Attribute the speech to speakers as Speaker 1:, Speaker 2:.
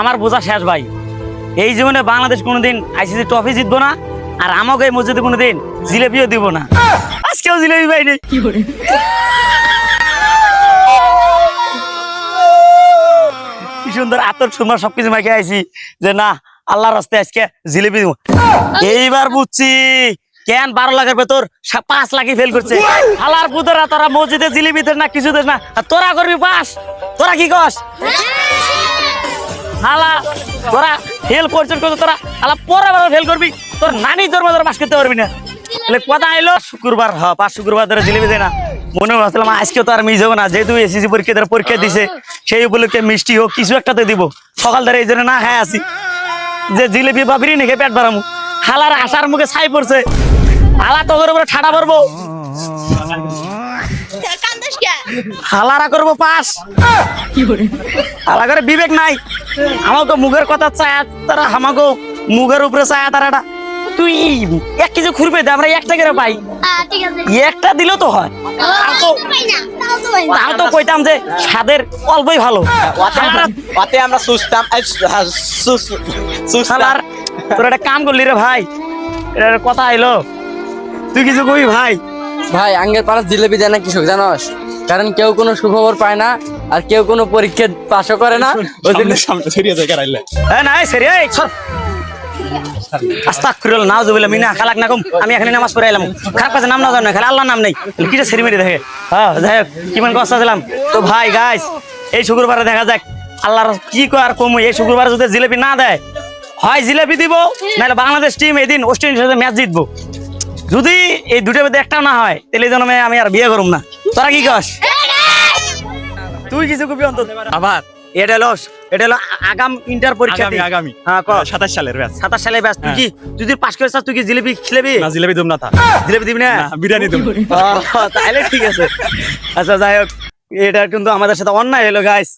Speaker 1: আমার বোঝা শেষ ভাই। এই জীবনে বাংলাদেশ কোনোদিন আইসিসি ট্রফি জিতবো না আর আমাকে এই মসজিদে কোনোদিন জিলেপিও দিব না। আজকেও জিলেপি পাই নেই কি সুন্দর আতর সুন্দর সবকিছু মাইকে আইছি যে না আল্লাহর রাস্তায় আজকে জিলেপি দিব। এইবার বুঝছি কেন বারো লাখের ভেতর পাঁচ লাখই ফেল করছে। আল্লাহর পুতরা তোরা মসজিদে জিলিপি না কিছু দেস না। তোরা করবি পাস? তোরা কি কস? হালা তোরা ফেল করছিস করছিস তোরা হালা পরে বার ফেল করবি তোর নানি তোর মধ্যে পাস করতে পারবি না। তাহলে কথা আইলো শুক্রবার হ পাঁচ শুক্রবার ধরে জিলিপি দেয় না। মনে ভাবছিলাম আজকে তো আর মিস হব না যেহেতু এসএসসি পরীক্ষা ধরে পরীক্ষা দিছে সেই উপলক্ষে মিষ্টি হোক কিছু একটাতে দিব। সকাল ধরে এই জন্য না খায় আসি যে জিলিপি বা বিরিয়ানি খেয়ে পেট বাড়ামু হালার আশার মুখে ছাই পড়ছে। হালা তোদের উপরে ঠাডা পড়ব হালারা করব পাস। হালা করে বিবেক নাই। আমাকে মুখের কথা চায় তারা আমাকে মুগের উপরে চায় তারাটা। তুই এক কেজি খুরবে দে আমরা একটা করে পাই।
Speaker 2: ঠিক আছে।
Speaker 1: একটা দিলেও তো হয়। তাও তো কইতাম যে স্বাদের অল্পই ভালো।
Speaker 3: ওতে আমরা ওতে আমরা সুস্তাম সুস্তাম।
Speaker 1: তোর একটা কাম করলি রে ভাই। এটার কথা আইলো। তুই কিছু কবি ভাই?
Speaker 4: ভাই আঙ্গের পাড়া জিলেপি দেয় না কৃষক জানোস? কারণ কেউ কোনো সুখবর পায় না আর কেউ কোনো পরীক্ষা পাশও করে না ওই জন্য
Speaker 3: সামনে সরিয়ে যায় কারাইলে
Speaker 1: হ্যাঁ মিনা আমি নাম না জানো খালি নাম নেই কিটা সেরি মেরে দেখে হ্যাঁ যাই হোক কি কষ্ট দিলাম তো ভাই এই শুক্রবারে দেখা যাক কি কয় এই শুক্রবারে যদি জিলেপি না দেয় হয় জিলেপি দিব নাহলে বাংলাদেশ টিম এদিন অস্ট্রেলিয়ার সাথে ম্যাচ জিতবো যদি এই দুটোর মধ্যে একটাও না হয় তাহলে জন্মে আমি আর বিয়ে করুম না। তোরা কি কস? তুই কিছু কবি অন্তত।
Speaker 3: আবার?
Speaker 1: এটা হলো এটা হলো আগাম ইন্টার পরীক্ষা
Speaker 3: আগামী আগামী।
Speaker 1: হ্যাঁ ক
Speaker 3: সাতাশ সালের ব্যাস।
Speaker 1: সাতাশ সালে ব্যাস। তুই কি তুই যদি পাশ করে চাস, তুই কি জিলিপি খিলেবি?
Speaker 3: না জিলেপি দুম না থা
Speaker 1: জিলিপি দিবি না?
Speaker 3: বিরিয়ানি দুম।
Speaker 1: তাহলে ঠিক আছে। আচ্ছা যাই হোক। এটা কিন্তু আমাদের সাথে অন্যায় হলো গাইস